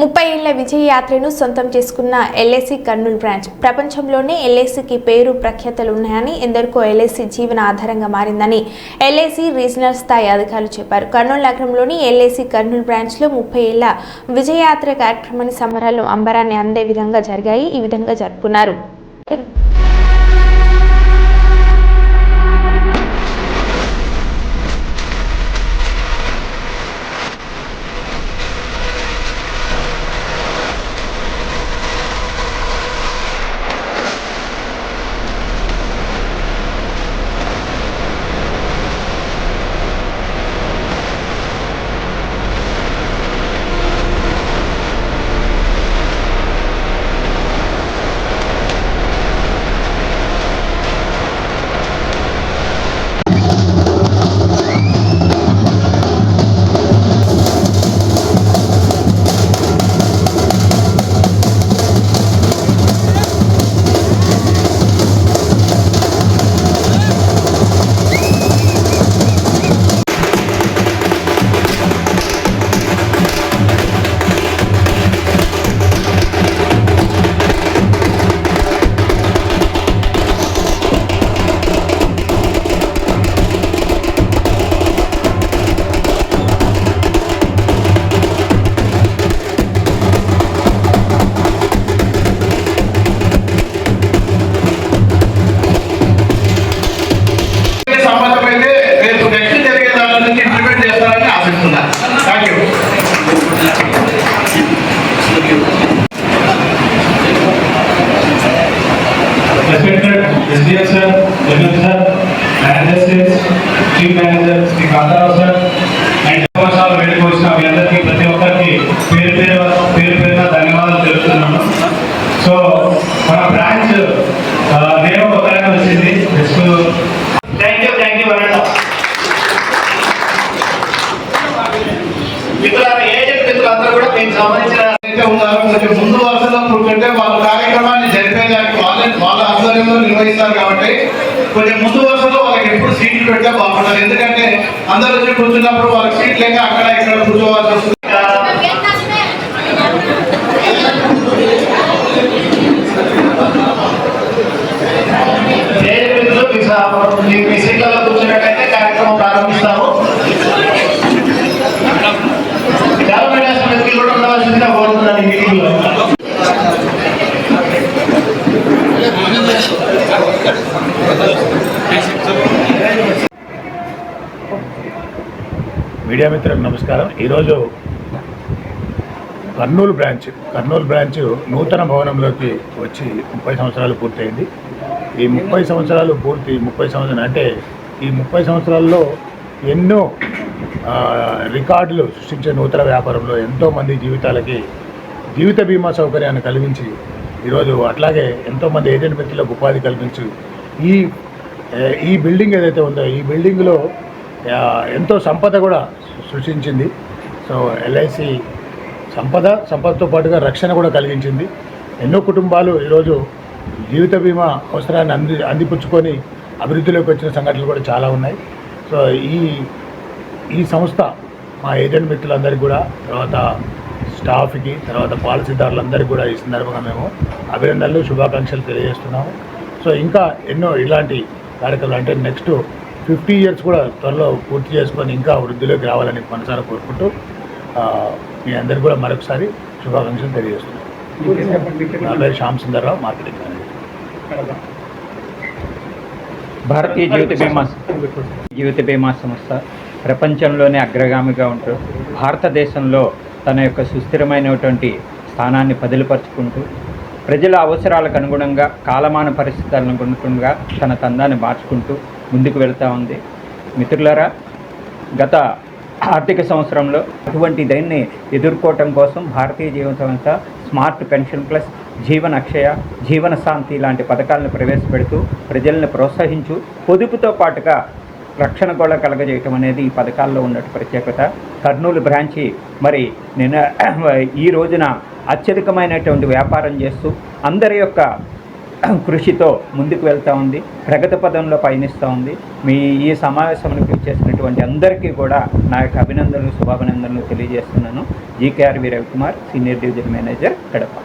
ముప్పై ఏళ్ళ విజయ యాత్రను సొంతం చేసుకున్న ఎల్ఐసి కర్నూలు బ్రాంచ్. ప్రపంచంలోనే ఎల్ఐసికి పేరు ప్రఖ్యాతలు ఉన్నాయని ఎందరికో ఎల్ఐసి జీవన ఆధారంగా మారిందని ఎల్ఐసి రీజనల్ స్థాయి అధికారులు చెప్పారు. కర్నూలు నగరంలోని ఎల్ఐసి కర్నూలు బ్రాంచ్లో ముప్పై ఏళ్ళ విజయయాత్ర కార్యక్రమాన్ని సంబరాలు అంబరాన్ని అందే విధంగా జరిగాయి. ఈ విధంగా జరుపుకున్నారు. Respected SDM sir, Jamil sir, managers, chief manager Shri Kantharao sir and సంవత్సరాలు వేడుక వచ్చిన మీ అందరికీ ప్రతి ఒక్కరికి పేరు పేరు పేరు పేరున ధన్యవాదాలు తెలుపుతున్నాను. సో మన బ్రాంచ్ నేను కొత్తగానే వచ్చింది next. Thank you thank you వరండా. మిత్రులారా ఏజెంట్ మిత్రులందరూ కూడా మీకు సంబంధించిన అయితే ఉన్నారో. కొంచెం ముందు వరుసలో కూర్చుంటే వాళ్ళ కార్యక్రమాన్ని జరిపేదానికి వాళ్ళ వాళ్ళ ఆధ్వర్యంలో నిర్వహిస్తారు కాబట్టి కొంచెం ముందు వరుసలో వాళ్ళకి ఎప్పుడు సీట్లు పెడితే బాగుంటుంది. ఎందుకంటే అందరు వచ్చి కూర్చున్నప్పుడు వాళ్ళకి సీట్ లేక అక్కడ ఇక్కడ కూర్చోవాల్సి వస్తుంది. ఏజెంట్ మిత్రులు మీ సా- మీ మీ సీట్లలో కూర్చున్నట్టయితే కార్యక్రమం ప్రారంభిస్తాము గవర్నమెంట్ హాస్పిటల్కి కూడా ఉండవలసిందిగా కోరుతున్నాను ఈ మీటింగ్లో మీడియా మిత్రులకు నమస్కారం. ఈరోజు కర్నూలు బ్రాంచ్ కర్నూలు బ్రాంచ్ నూతన భవనంలోకి వచ్చి ముప్పై సంవత్సరాలు పూర్తయింది. ఈ ముప్పై సంవత్సరాలు పూర్తి ముప్పై సంవత్సరాలు అంటే ఈ ముప్పై సంవత్సరాల్లో ఎన్నో రికార్డులు సృష్టించే నూతన వ్యాపారంలో ఎంతోమంది జీవితాలకి జీవిత బీమా సౌకర్యాన్ని కలిగించి ఈరోజు అట్లాగే ఎంతోమంది ఏజెంట్ మిత్రులకు ఉపాధి కల్పించి. ఈ ఈ బిల్డింగ్ ఏదైతే ఉందో ఈ బిల్డింగ్లో ఎంతో సంపద కూడా సృష్టించింది. సో ఎల్ఐసి సంపద సంపదతో పాటుగా రక్షణ కూడా కలిగించింది. ఎన్నో కుటుంబాలు ఈరోజు జీవిత బీమా అవసరాన్ని అంది అందిపుచ్చుకొని అభివృద్ధిలోకి వచ్చిన సంఘటనలు కూడా చాలా ఉన్నాయి. సో ఈ ఈ సంస్థ మా ఏజెంట్ మిత్రులందరికీ కూడా తర్వాత స్టాఫ్కి తర్వాత పాలసీదారులందరికీ కూడా ఈ సందర్భంగా మేము అభినందనలు శుభాకాంక్షలు తెలియజేస్తున్నాము. సో ఇంకా ఎన్నో ఇలాంటి కార్యక్రమాలు అంటే నెక్స్ట్ ఫిఫ్టీ ఇయర్స్ కూడా త్వరలో పూర్తి చేసుకొని ఇంకా వృద్ధిలోకి రావాలని మనసారా కోరుకుంటూ మీ అందరికీ కూడా మరొకసారి శుభాకాంక్షలు తెలియజేస్తున్నాను. నా పేరు శ్యామ్ సుందర్రావు మార్కెటింగ్ భారతీయ జీవిత బీమా జీవిత బీమా సంస్థ ప్రపంచంలోనే అగ్రగామిగా ఉంటూ భారతదేశంలో తన యొక్క సుస్థిరమైనటువంటి స్థానాన్ని పదిలిపరుచుకుంటూ ప్రజల అవసరాలకు అనుగుణంగా కాలమాన పరిస్థితులను అనుగుణంగా తన తందాన్ని మార్చుకుంటూ ముందుకు వెళ్తూ ఉంది. మిత్రులరా గత ఆర్థిక సంవత్సరంలో అటువంటి దాన్ని ఎదుర్కోవటం కోసం భారతీయ జీవన సంస్థ స్మార్ట్ పెన్షన్ ప్లస్ జీవన అక్షయ జీవన శాంతి లాంటి పథకాలను ప్రవేశపెడుతూ ప్రజలను ప్రోత్సహించు పొదుపుతో పాటుగా రక్షణ కూడా కలగజేయటం అనేది ఈ పథకాల్లో ఉన్నట్టు ప్రత్యేకత. కర్నూలు బ్రాంచి మరి నిన్న ఈ రోజున అత్యధికమైనటువంటి వ్యాపారం చేస్తూ అందరి యొక్క కృషితో ముందుకు వెళ్తూ ఉంది. ప్రగతి పదంలో పయనిస్తూ ఉంది. మీ ఈ సమావేశంలో చేసినటువంటి అందరికీ కూడా నా యొక్క అభినందనలు శుభాభినందనలు తెలియజేస్తున్నాను. G K R G K R V Ravikumar senior division manager Kadapa.